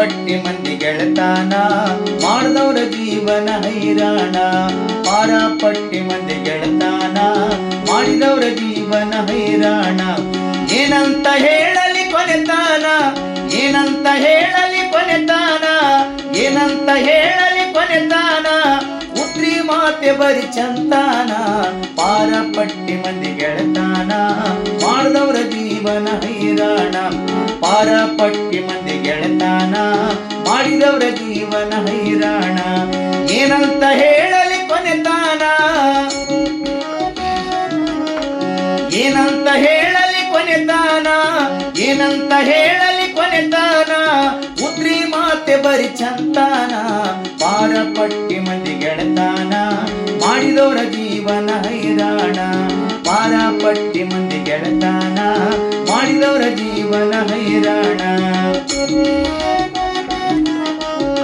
ಪಟ್ಟಿ ಮಂದಿ ಗೆಳತಾನ, ಮಾಡಿದವ್ರ ಜೀವನ ಹೈರಾಣ. ಪಾರ ಪಟ್ಟಿ ಮಂದಿ ಗೆಳತಾನ, ಮಾಡಿದವ್ರ ಜೀವನ ಹೈರಾಣ. ಏನಂತ ಹೇಳಲಿ ಕೊನೆತಾನ ಏನಂತ ಹೇಳಲಿ ಕೊನೆತಾನ ಏನಂತ ಹೇಳಲಿ ಕೊನೆತಾನ ಉತ್ರಿ ಮಾತೆ ಬರಿ ಚಂತಾನ ಪಾರ ಪಟ್ಟಿ ಮಂದಿ ಗೆಳತಾನ, ಮಾಡಿದವ್ರ ಜೀವನ ಹೈರಾಣ. ಪಾರ ಪಟ್ಟಿ ಮಂದಿ ಗೆಳತಾನ ಮಾಡಿದವ್ರ ಜೀವನ ಹೈರಾಣ. ಏನಂತ ಹೇಳಲಿ ಕೊನೆತಾನ ಏನಂತ ಹೇಳಲಿ ಕೊನೆತಾನ ಏನಂತ ಹೇಳಲಿ ಕೊನೆತಾನ ಉದ್ರಿ ಮಾತೆ ಬರಿ ಚಂತಾನ. ಪಾರ ಪಟ್ಟಿ ಮಂದಿ ಗೆಳತಾನ. ಮಾಡಿದವರ ಜೀವನ ಹೈರಾಣ. ಪಾರ ಪಟ್ಟಿ ಮಂದಿ ಗೆಳತಾನ. ಮಾಡಿದವರ ಜೀವನ ಹೈರಾಣ.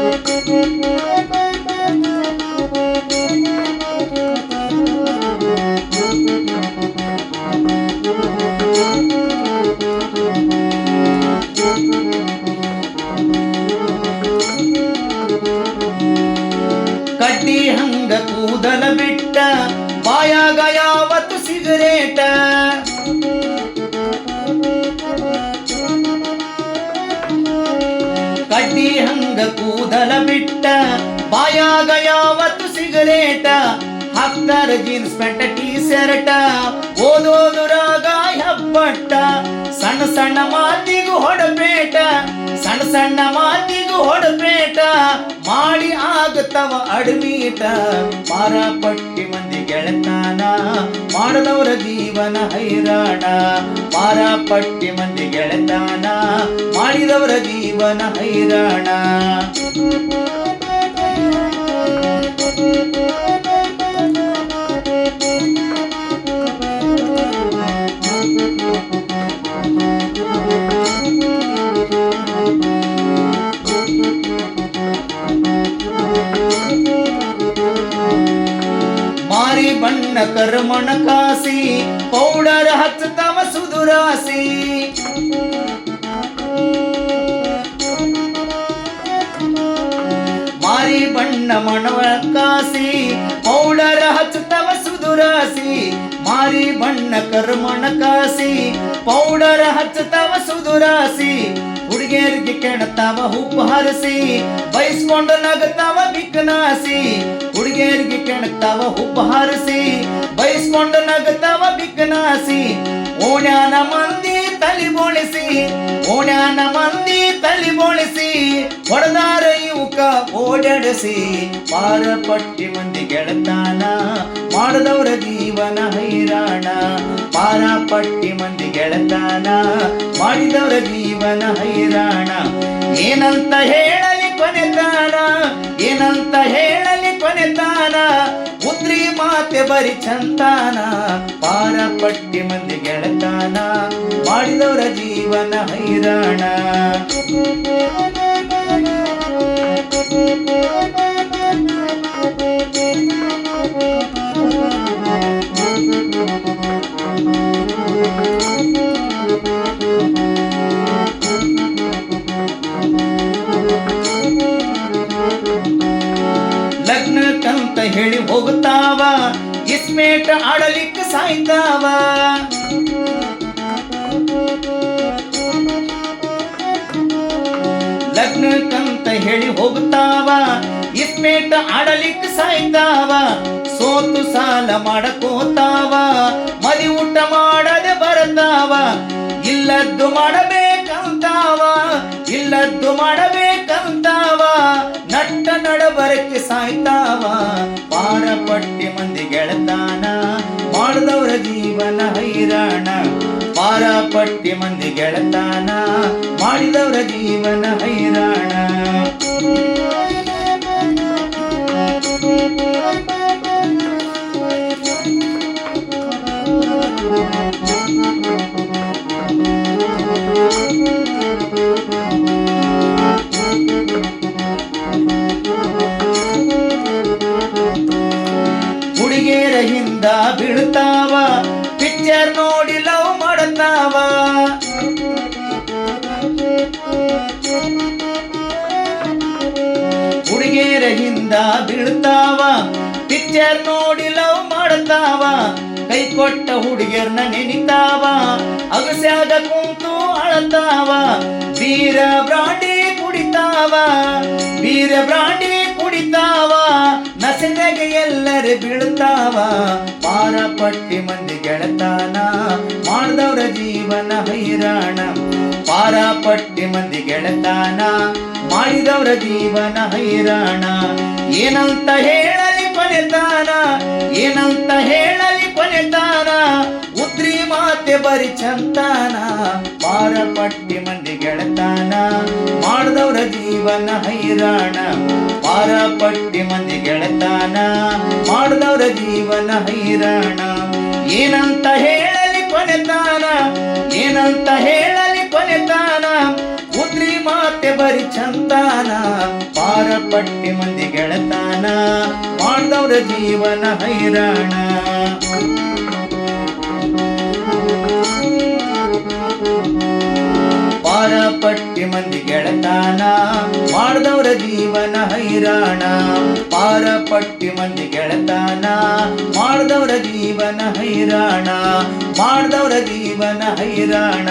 Música ಸಿಗರೇಟ ಹಾಕ್ತಾರ ಜೀನ್ಸ್ ಪ್ಯಾಂಟ್ ಟೀ ಶರ್ಟ ಓದೋದು ರಾಗ ಹೆಬ್ಬಟ್ಟ, ಸಣ್ಣ ಸಣ್ಣ ಮಾತಿಗೂ ಹೊಡಬೇಟ ಸಣ್ಣ ಸಣ್ಣ ಮಾತಿಗೂ ಹೊಡಬೇಟ ಮಾಡಿ ಆಗುತ್ತವ ಅಡ್ಮೀಟ ಮಾರ ಪಟ್ಟಿ ಮಂದಿ ಗೆಳತಾನ, ಮಾಡದವರ ಜೀವನ ಹೈರಾಣ ಮಾರ ಪಟ್ಟಿ ಮಂದಿ ಗೆಳತಾನ, ಮಾಡಿದವರ ಜೀವನ ಹೈರಾಣ. ಕರ್ಮಣ ಕಾಸಿ, ಪೌಡರ್ ಹಚ್ಚತವ ಸುದುರಾಸಿ. ಮಾರಿ ಬಣ್ಣ ಮಣವ ಕಾಸಿ, ಪೌಡರ್ ಹಚ್ಚತವ ಸುದುರಾಸಿ. ಮಾರಿ ಬಣ್ಣ ಕರ್ಮಣ ಕಾಸಿ, ಪೌಡರ್ ಹಚ್ಚತವ ಸುದುರಾಸಿ. ಹುಡುಗಿಯರಿಗೆ ಕೆಣತಾವ ಹುಬ್ಬು ಹರಿಸಿ, ಬಯಸ್ಕೊಂಡ ನಗತಾವ ಬಿಕ್ಕನಾಸಿ ಹುಡುಗಿಯರಿಗೆ ಕೆಣತಾವ ಹುಬ್ಬು ಹರಿಸಿ, ಬಯಸ್ಕೊಂಡ ನಗತಾವ ಬಿಕ್ಕನಾಸಿ ಓಣ್ಯಾನ ಮಂದಿ ತಲಿ ಬೋಳಿಸಿ, ಓಣ್ಯಾನ ಮಂದಿ ತಲಿ ಬೋಳಿಸಿ, ಹೊಡೆದಾರ ಯುವಕ ಓಡಾಡಿಸಿ ಪಾರ ಪಟ್ಟಿ ಮಂದಿ ಗೆಳತಾನ, ಮಾಡದವರ ಜೀವನ ಹೈರಾಣ. ಪಾರ ಪಟ್ಟಿ ಮಂದಿ ಗೆಳತಾನ, ಮಾಡಿದವರ ಜೀವನ ಹೈರಾಣ. ಏನಂತ ಹೇಳಲಿ ಕೊನೆತಾನ ಏನಂತ ಹೇಳಲಿ ಕೊನೆತಾನ ಉದ್ರಿ ಮಾತೆ ಬರಿ ಚಂತಾನ ಪಾರ ಪಟ್ಟಿ ಮಂದಿ ಗೆಳತಾನ. ಮಾಡಿದವರ ಜೀವನ ಹೈರಾಣ. ಹೇಳಿ ಹೋಗುತ್ತಾವ ಇಸ್ಮೇಟ ಆಡಲಿಕ್ಕೆ ಸಾಯ್ತಾವ. ಹೇಳಿ ಹೋಗುತ್ತಾವ? ಇಸ್ಮೇಟ ಆಡಲಿಕ್ಕೆ ಸಾಯ್ತಾವ? ಸೋತು ಸಾಲ ಮಾಡಕೋತಾವ? ಮದಿ ಊಟ ಮಾಡದೆ ಬರತಾವ? ಇಲ್ಲದ್ದು ಮಾಡಬೇಕಂತಾವ? ಇಲ್ಲದ್ದು ಮಾಡಬೇಕಂತಾವ? ನಟ್ಟ ನಡಬರಕ್ಕೆ ಸಾಯ್ತಾವ? ಪಾರ ಪಟ್ಟಿ ಮಂದಿ ಗೆಳತಾನ, ಮಾಡಿದವರ ಜೀವನ ಹೈರಾಣ. ಪಾರ ಪಟ್ಟಿ ಮಂದಿ ಗೆಳತಾನ, ಮಾಡಿದವರ ಜೀವನ ಹೈರಾಣ. ಪಿಕ್ಚರ್ ನೋಡಿ ಲವ್ ಮಾಡ್ತಾವ ಕೈ ಕೊಟ್ಟ ಹುಡುಗಿಯರ್ನ ನೆನಿತಾವ? ಅಗಸ್ಯಾಗ ಕುಂತು ಅಳತಾವ? ವೀರ ಬ್ರಾಂಡಿ ಕುಡಿತಾವ? ವೀರ ಬ್ರಾಂಡಿ ಕುಡಿತಾವ? ನಸೆದಾಗ ಎಲ್ಲರೂ ಬೀಳ್ತಾವ ಪಾರ ಪಟ್ಟಿ ಮಂದಿ ಗೆಳತಾನ? ಮಾಡ್ದವ್ರ ಜೀವನ ಹೈರಾಣ. ಪಾರ ಪಟ್ಟಿ ಮಂದಿ ಗೆಳತಾನ? ಮಾಡಿದವ್ರ ಜೀವನ ಹೈರಾಣ. ಏನಂತ ಹೇಳಲಿ ಕೊನೆತಾನ ಏನಂತ ಹೇಳಲಿ ಕೊನೆತಾನ? ಉದ್ರಿ ಮಾತೆ ಬರಿ ಚಂತಾನ? ಪಾರ ಪಟ್ಟಿ ಮಂದಿ ಗೆಳತಾನ? ಮಾಡ್ದವ್ರ ಜೀವನ ಹೈರಾಣ. ಪಾರ ಪಟ್ಟಿ ಮಂದಿ ಗೆಳತಾನ? ಮಾಡ್ದವ್ರ ಜೀವನ ಹೈರಾಣ. ಏನಂತ ಹೇಳಲಿ ಕೊನೆತಾನ? ಏನಂತ ಹೇಳಲಿ ಕೊನೆತಾನ? ಮಾತೆ ಬರಿ ಚಂದಾನ ಪಾರ ಪಟ್ಟಿ ಮಂದಿ ಗೆಳತಾನ ಮಾಡ್ದವ್ರ ಜೀವನ ಹೈರಾಣ. ಪಟ್ಟಿ ಮಂದಿ ಗೆಳತಾನ, ಮಾಡ್ದವ್ರ ಜೀವನ ಹೈರಾಣ. ಪಾರ ಪಟ್ಟಿ ಮಂದಿ ಗೆಳತಾನ, ಮಾಡ್ದವ್ರ ಜೀವನ ಹೈರಾಣ. ಮಾಡ್ದವ್ರ ಜೀವನ ಹೈರಾಣ,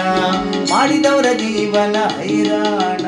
ಮಾಡಿದವ್ರ ಜೀವನ ಹೈರಾಣ.